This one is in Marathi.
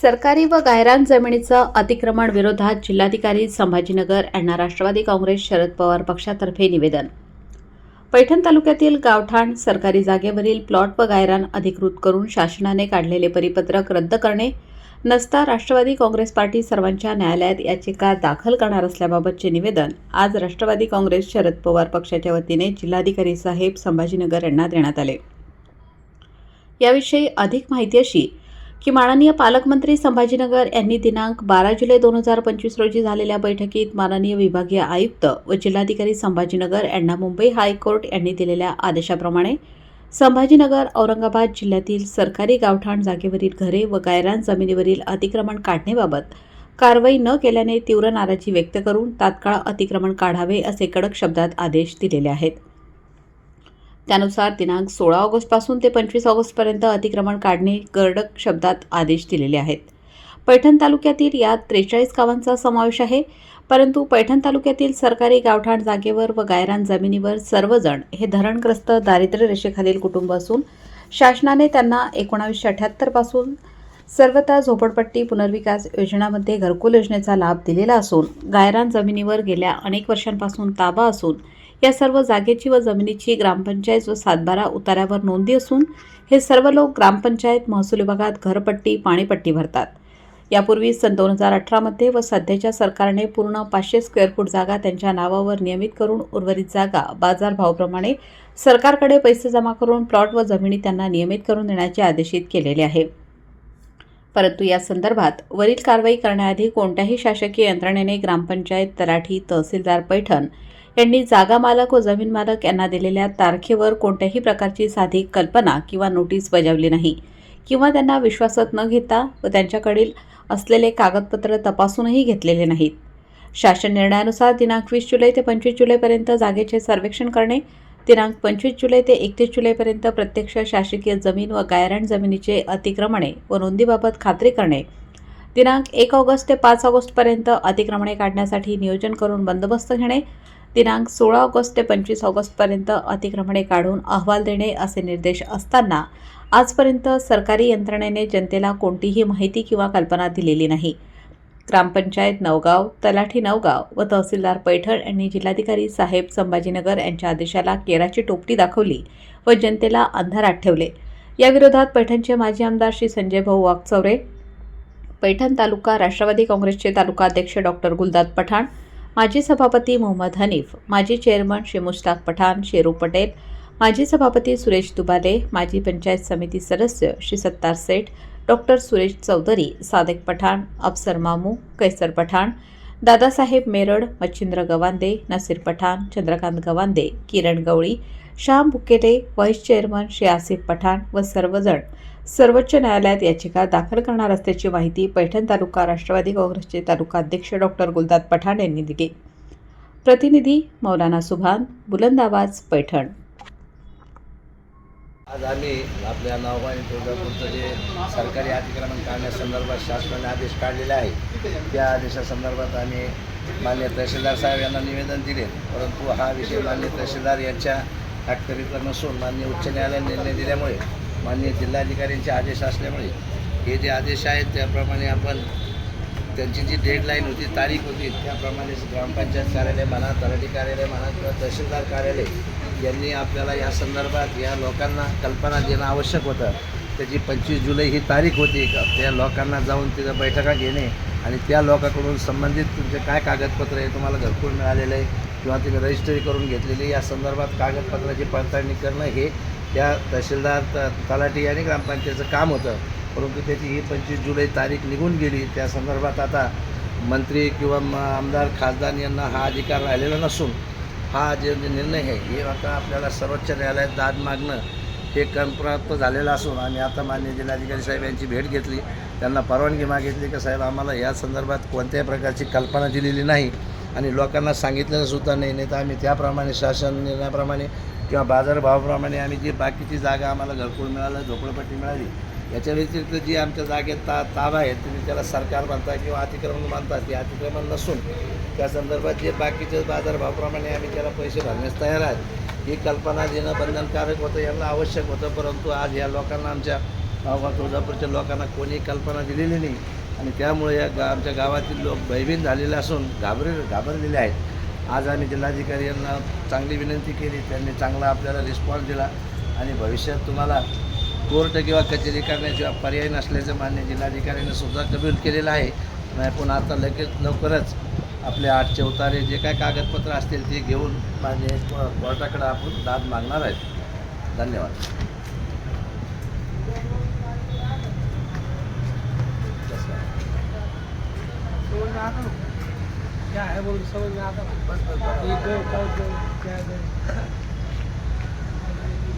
सरकारी व गायरान जमिनीचं अतिक्रमण विरोधात जिल्हाधिकारी संभाजीनगर यांना राष्ट्रवादी काँग्रेस शरद पवार पक्षातर्फे निवेदन. पैठण तालुक्यातील गावठाण सरकारी जागेवरील प्लॉट व गायरान अधिकृत करून शासनाने काढलेले परिपत्रक रद्द करणे नसता राष्ट्रवादी काँग्रेस पार्टी सर्वांच्या न्यायालयात याचिका दाखल करणार असल्याबाबतचे निवेदन आज राष्ट्रवादी काँग्रेस शरद पवार पक्षाच्या वतीने जिल्हाधिकारी साहेब संभाजीनगर यांना देण्यात आले. याविषयी अधिक माहिती अशी की माननीय पालकमंत्री संभाजीनगर यांनी दिनांक बारा जुलै दोन हजार पंचवीस रोजी झालेल्या बैठकीत माननीय विभागीय आयुक्त व जिल्हाधिकारी संभाजीनगर यांना मुंबई हायकोर्ट यांनी दिलेल्या आदेशाप्रमाणे संभाजीनगर औरंगाबाद जिल्ह्यातील सरकारी गावठाण जागेवरील घरे व गायरान जमिनीवरील अतिक्रमण काढण्याबाबत कारवाई न केल्याने तीव्र नाराजी व्यक्त करून तात्काळ अतिक्रमण काढावे असे कडक शब्दात आदेश दिलेले आहेत. त्यानुसार दिनांक सोळा ऑगस्टपासून ते पंचवीस ऑगस्टपर्यंत अतिक्रमण काढणे कडक शब्दात आदेश दिलेले आहेत. पैठण तालुक्यातील यात त्रेचाळीस गावांचा समावेश आहे. परंतु पैठण तालुक्यातील सरकारी गावठाण जागेवर व गायरान जमिनीवर सर्वजण हे धरणग्रस्त दारिद्र्य रेषेखालील कुटुंब असून शासनाने त्यांना एकोणावीसशे अठ्याहत्तरपासून सर्वता झोपडपट्टी पुनर्विकास योजनामध्ये घरकुल योजनेचा लाभ दिलेला असून गायरान जमिनीवर गेल्या अनेक वर्षांपासून ताबा असून या सर्व जागेची व जमिनीची ग्रामपंचायत व सातबारा उताऱ्यावर नोंदी असून हे सर्व लोक ग्रामपंचायत महसूल विभागात घरपट्टी पाणीपट्टी भरतात. यापूर्वी सन दोन हजार अठरामध्ये व सध्याच्या सरकारने पूर्ण पाचशे स्क्वेअर फूट जागा त्यांच्या नावावर नियमित करून उर्वरित जागा बाजारभावाप्रमाणे सरकारकडे पैसे जमा करून प्लॉट व जमिनी त्यांना नियमित करून देण्याचे आदेशित केलेले आहे. परंतु या संदर्भात वरील कारवाई करण्याआधी कोणत्याही शासकीय यंत्रणेने ग्रामपंचायत तलाठी तहसीलदार पैठण यांनी जागा मालक व जमीन मालक यांना दिलेल्या तारखेवर कोणत्याही प्रकारची साधी कल्पना किंवा नोटीस बजावली नाही. किंवा त्यांना विश्वासात न घेता व त्यांच्याकडील असलेले कागदपत्र तपासूनही घेतलेले नाहीत. शासन निर्णयानुसार दिनांक वीस जुलै ते पंचवीस जुलैपर्यंत जागेचे सर्वेक्षण करणे दिनांक पंचवीस जुलै ते एकतीस जुलैपर्यंत प्रत्यक्ष शासकीय जमीन व गायरान जमिनीचे अतिक्रमणे व नोंदीबाबत खात्री करणे दिनांक एक ऑगस्ट ते पाच ऑगस्टपर्यंत अतिक्रमणे काढण्यासाठी नियोजन करून बंदोबस्त घेणे दिनांक सोळा ऑगस्ट ते पंचवीस ऑगस्टपर्यंत अतिक्रमणे काढून अहवाल देणे असे निर्देश असताना आजपर्यंत सरकारी यंत्रणेने जनतेला कोणतीही माहिती किंवा कल्पना दिलेली नाही. ग्रामपंचायत नवगाव तलाठी नवगाव व तहसीलदार पैठण यांनी जिल्हाधिकारी साहेब संभाजीनगर यांच्या आदेशाला केराची टोपटी दाखवली व जनतेला अंधारात ठेवले. याविरोधात पैठणचे माजी आमदार श्री संजय भाऊ वागचौरे पैठण तालुका राष्ट्रवादी काँग्रेसचे तालुका अध्यक्ष डॉक्टर गुलदाद पठाण माजी सभापती मोहम्मद हनीफ माजी चेअरमन श्री मुश्ताक पठाण शेरू पटेल माजी सभापती सुरेश दुबाले माजी पंचायत समिती सदस्य Shri Sattar Seth doctor Suresh Chaudhari Sadiq Pathan Afsar Mamu Kaiser Pathan Dadasaheb Merad Machhindra Gawande Naseer Pathan Chandrakant Gawande Kiran Gawali Shyam Bukele vice chairman Shri Asif Pathan व सर्वजण सर्वोच्च न्यायालयात याचिका दाखल करणार असल्याची माहिती पैठण तालुका राष्ट्रवादी काँग्रेसचे तालुका अध्यक्ष डॉक्टर गुलदाद पठाण यांनी दिली. प्रतिनिधी मौलाना सुभान बुलंद आवाज पैठण. आज आम्ही आपल्या नावाने तुळजापूरचं जे सरकारी अतिक्रमण काढण्यासंदर्भात शासनाने आदेश काढलेले आहे त्या आदेशासंदर्भात आम्ही मान्य तहसीलदार साहेब यांना निवेदन दिले. परंतु हा विषय मान्य तहसीलदार यांच्या अखत्यारीतला नसून मान्य उच्च न्यायालयाने निर्णय दिल्यामुळे मान्य जिल्हाधिकाऱ्यांचे आदेश असल्यामुळे हे जे आदेश आहेत त्याप्रमाणे आपण त्यांची जी डेडलाईन होती तारीख होती त्याप्रमाणे ग्रामपंचायत कार्यालय म्हणा तलाठी कार्यालय म्हणा किंवा तहसीलदार कार्यालय यांनी आपल्याला या संदर्भात या लोकांना कल्पना देणं आवश्यक होतं. त्याची पंचवीस जुलै ही तारीख होती. का त्या लोकांना जाऊन तिथं बैठका घेणे आणि त्या लोकांकडून संबंधित तुमचे काय कागदपत्र आहे तुम्हाला घरकुल मिळालेलं आहे किंवा तुम्ही रजिस्ट्री करून घेतलेली या संदर्भात कागदपत्राची पडताळणी करणं हे त्या तहसीलदार त तलाठी आणि ग्रामपंचायतीचं काम होतं. परंतु त्याची ही पंचवीस जुलै तारीख निघून गेली. त्या संदर्भात आता मंत्री किंवा म आमदार खासदार यांना हा अधिकार राहिलेला नसून हा जे निर्णय आहे हे आता आपल्याला सर्वोच्च न्यायालयात दाद मागणं हे कंप्राप्त झालेलं असून आम्ही आता मान्य जिल्हाधिकारी साहेब यांची भेट घेतली. त्यांना परवानगी मागितली की साहेब आम्हाला या संदर्भात कोणत्याही प्रकारची कल्पना दिलेली नाही. आणि लोकांना सांगितलेलं सुद्धा नाही. नाही तर आम्ही त्याप्रमाणे शासन निर्णयाप्रमाणे किंवा बाजारभावाप्रमाणे आम्ही जी बाकीची जागा आम्हाला घरकुल मिळालं झोपडपट्टी मिळाली याच्या व्यतिरिक्त जी आमच्या जागेत ता ताबा आहे तुम्ही त्याला सरकार मानता किंवा अतिक्रमण मानता ते अतिक्रमण नसून त्या संदर्भात जे बाकीचे बाजारभावाप्रमाणे आम्ही त्याला पैसे भरण्यास तयार आहेत ही कल्पना देणं बंधनकारक होतं यांना आवश्यक होतं परंतु आज या लोकांना आमच्या नावगाव तुळजापूरच्या लोकांना कोणी कल्पना दिलेली नाही. आणि त्यामुळे या गा आमच्या गावातील लोक भयभीत झालेले असून घाबरे घाबरलेले आहेत. आज आम्ही जिल्हाधिकारी यांना चांगली विनंती केली त्यांनी चांगला आपल्याला रिस्पॉन्स दिला आणि भविष्यात तुम्हाला कोर्ट किंवा कचेरी करण्याशिवाय पर्याय नसल्याचं मान्य जिल्हाधिकाऱ्यांनी सुद्धा कबूल केलेलं आहे. नाही पण आता लगेच लवकरच आपले आठ उतारे जे काय कागदपत्र असतील ते घेऊन माझे कोर्टाकडे आपण दाद मागणार आहेत. धन्यवाद. समझ में क्या है वो समझ में आता एक पाँच दो क्या है